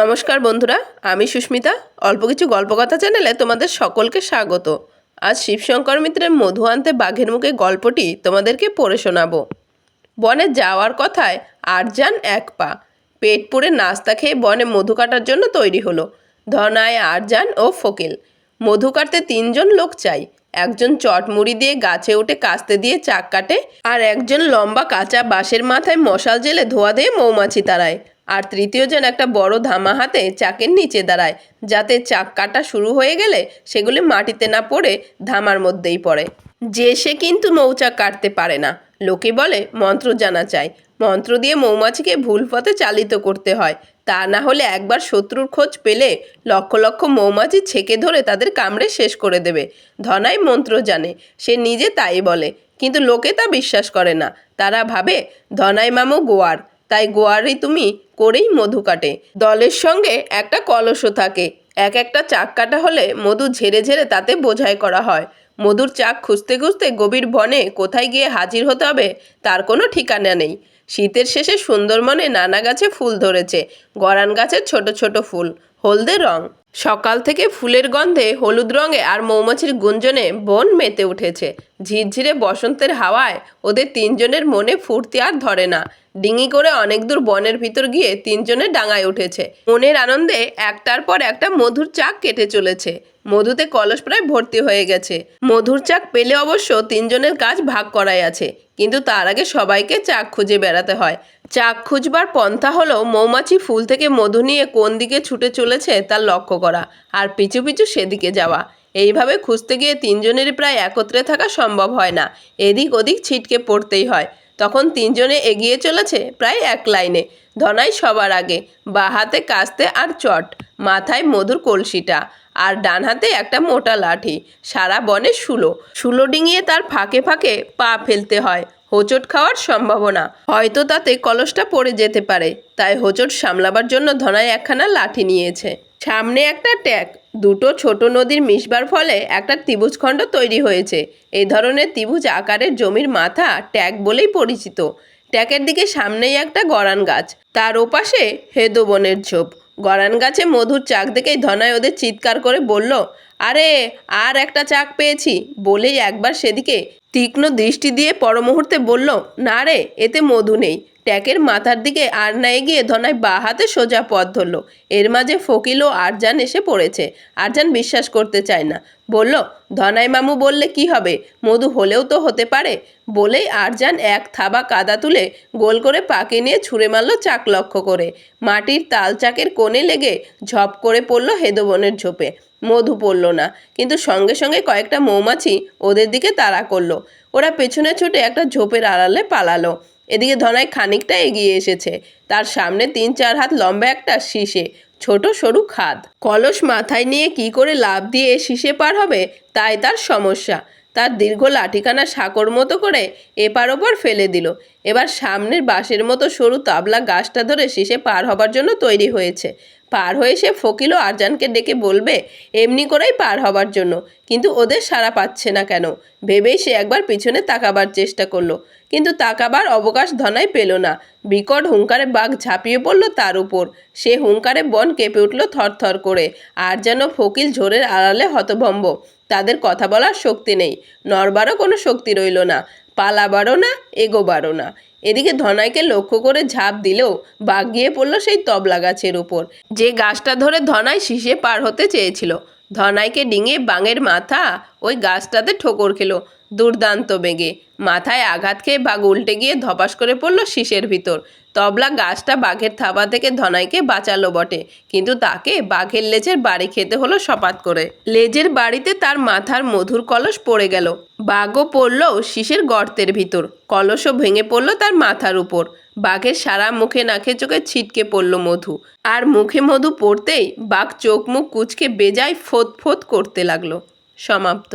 নমস্কার বন্ধুরা, আমি সুস্মিতা। অল্প কিছু গল্পকথা চ্যানেলে তোমাদের সকলকে স্বাগত। আজ শিবশঙ্কর মিত্রের মধু আনতে বাঘের মুখে গল্পটি তোমাদেরকে পড়ে শোনাবো। বনে যাওয়ার কথায় আরজান এক পা। পেট পুড়ে নাস্তা খেয়ে বনে মধু কাটার জন্য তৈরি হলো। ধনায় আরজান ও ফকিল। মধু কাটতে তিনজন লোক চাই। একজন চটমুড়ি দিয়ে গাছে উঠে কাস্তে দিয়ে চাক কাটে আর একজন লম্বা কাঁচা বাঁশের মাথায় মশাল জেলে ধোয়া দিয়ে মৌমাছি তাড়ায়। আর তৃতীয়জন একটা বড় ধামা হাতে চাকের নিচে দাঁড়ায়, যাতে চাক কাটা শুরু হয়ে গেলে সেগুলি মাটিতে না পড়ে ধামার মধ্যেই পড়ে। যে সে কিন্তু মৌচাক কাটতে পারে না। লোকে বলে, মন্ত্র জানা চাই। মন্ত্র দিয়ে মৌমাছিকে ভুল পথে চালিত করতে হয়। তা না হলে একবার শত্রুর খোঁজ পেলে লক্ষ লক্ষ মৌমাছি ছেকে ধরে তাদের কামড়ে শেষ করে দেবে। ধনাই মন্ত্র জানে, সে নিজে তাই বলে, কিন্তু লোকে তা বিশ্বাস করে না। তারা ভাবে, ধনাই মামু গোয়ার। তাই গোয়ারই তুমি করেই মধু কাটে। দলের সঙ্গে একটা কলসও থাকে। এক একটা চাক কাটা হলে মধু ঝেড়ে ঝেড়ে তাতে বোঝাই করা হয়। মধুর চাক খুঁজতে খুঁজতে গভীর বনে কোথায় গিয়ে হাজির হতে হবে তার কোনো ঠিকানা নেই। শীতের শেষে সুন্দরবনে নানা গাছে ফুল ধরেছে, গরান গাছের ছোট ছোট ফুল, হলদে রং। সকাল থেকে ফুলের গন্ধে হলুদ রঙে আর মৌমাছির গুঞ্জনে বন মেতে উঠেছে। ঝিরঝিরে বসন্তের হাওয়ায় ওদের তিনজনের মনে ফুর্তি আর ধরে না। ডিঙি করে অনেক দূর বনের ভিতর গিয়ে তিনজনে ডাঙায় উঠেছে। মনের আনন্দে একটার পর একটা মধুর চাক কেটে চলেছে। মধুতে কলস প্রায় ভর্তি হয়ে গেছে। মধুর চাক পেলে অবশ্য তিনজনের কাজ ভাগ করাই আছে, কিন্তু তার আগে সবাইকে চাক খুঁজে বেড়াতে হয়। চাক খুঁজবার পন্থা হলো মৌমাছি ফুল থেকে মধু নিয়ে কোন দিকে ছুটে চলেছে তার লক্ষ্য করা আর পিছু পিছু সেদিকে যাওয়া। এইভাবে খুঁজতে গিয়ে তিনজনের প্রায় একত্রে থাকা সম্ভব হয় না, এদিক ওদিক ছিটকে পড়তেই হয়। তখন তিনজনে এগিয়ে চলেছে প্রায় এক লাইনে, ধনাই সবার আগে, বা হাতে কাস্তে আর চট, মাথায় মধুর কলসিটা। আর ডান হাতে একটা মোটা লাঠি, সারা বনে শুলো। শুলো ডিঙিয়ে তার ফাঁকে ফাঁকে পা ফেলতে হয়। হোঁচট খাওয়ার সম্ভাবনা। হয়তো তাতে কলসটা পড়ে যেতে পারে। তাই হোঁচট সামলাবার জন্য ধনায় একখানা লাঠি নিয়েছে। সামনে একটা ট্যাগ দুটো ছোট নদীর মিশবার ফলে একটা ত্রিভুজখণ্ড তৈরি হয়েছে। এই ধরনের ত্রিভুজ আকারের জমির মাথা ট্যাগ বলেই পরিচিত। ট্যাকের দিকে সামনেই একটা গরান গাছ। তার ওপাশে হেদো বনের ঝোপ। গরান গাছে মধুর চাক দেখেই ধনায় ওদের চিৎকার করে বলল, আরে, আর একটা চাক পেয়েছি। বলেই একবার সেদিকে তীক্ষ্ণ দৃষ্টি দিয়ে পরমুহূর্তে বলল, না রে, এতে মধু নেই। ট্যাকের মাথার দিকে আর না এগিয়ে ধনায় বা হাতে সোজা পথ ধরল। এর মাঝে ফকিল ও আরজান এসে পড়েছে। আরজান বিশ্বাস করতে চায় না। বলল, ধনাই মামু বললে কি হবে? মধু হলেও তো হতে পারে। বলেই আরজান এক থাবা কাদা তুলে গোল করে পাকে নিয়ে ছুঁড়ে মারল চাক লক্ষ্য করে। মাটির তাল চাকের কোণে লেগে ঝপ করে পড়ল হেদবনের ঝোপে। মধু পড়ল না, কিন্তু সঙ্গে সঙ্গে কয়েকটা মৌমাছি ওদের দিকে তাড়া করল। ওরা পেছনে ছুটে একটা ঝোপের আড়ালে পালালো। এদিকে ধনাই খানিকটা এগিয়ে এসেছে। তার সামনে তিন চার হাত লম্বা একটা শিশে ছোট সরু খাদ। কলস মাথায় নিয়ে কি করে লাভ দিয়ে শীষে পার হবে, তাই তার সমস্যা। তার দীর্ঘ লাঠিখানা সাঁকর মতো করে এপার ওপর ফেলে দিল। এবার সামনের বাঁশের মতো সরু তাবলা গাছটা ধরে শীষে পার হবার জন্য তৈরি হয়েছে। পার হয়ে সে ফকিল ও আরজানকে ডেকে বলবে, এমনি করেই পার হবার জন্য। কিন্তু ওদের সাড়া পাচ্ছে না কেন? ভেবেই সে একবার পিছনে তাকাবার চেষ্টা করল। কিন্তু তাকাবার অবকাশ ধনাই পেল না। বিকট হুঙ্কারে বাঘ ঝাঁপিয়ে পড়ল তার উপর। সে হুঙ্কারে বন কেঁপে উঠল থরথর করে। আর যেন ফকিল ঝোরের আড়ালে হতভম্ব। তাদের কথা বলার শক্তি নেই। নড়বারও কোনো শক্তি রইল না, পালাবারও না, এগোবারও না। এদিকে ধনাইকে লক্ষ্য করে ঝাঁপ দিলেও বাঘ গিয়ে পড়ল সেই তবলা গাছের উপর। যে গাছটা ধরে ধনাই শীষে পার হতে চেয়েছিল, ধনাইকে ডিঙে বাঙের মাথা ওই গাছটাতে ঠোকর খেলো। দুর্দান্ত বেগে। মাথায় আঘাত খেয়ে বাঘ উল্টে গিয়ে ধপাস করে পড়ল শীষের ভিতর। তবলা গাছটা বাঘের থাবা থেকে ধনাইকে বাঁচালো বটে, কিন্তু তাকে বাঘের লেজের বাড়ি খেতে হলো সপাত করে। লেজের বাড়িতে তার মাথার মধুর কলস পড়ে গেল। বাঘও পড়ল শীষের গর্তের ভিতর, কলসও ভেঙে পড়ল তার মাথার উপর। বাঘের সারা মুখে নাকে চোখে ছিটকে পড়ল মধু। আর মুখে মধু পড়তেই বাঘ চোখ মুখ কুচকে বেজায় ফোত ফোত করতে লাগল। সমাপ্ত।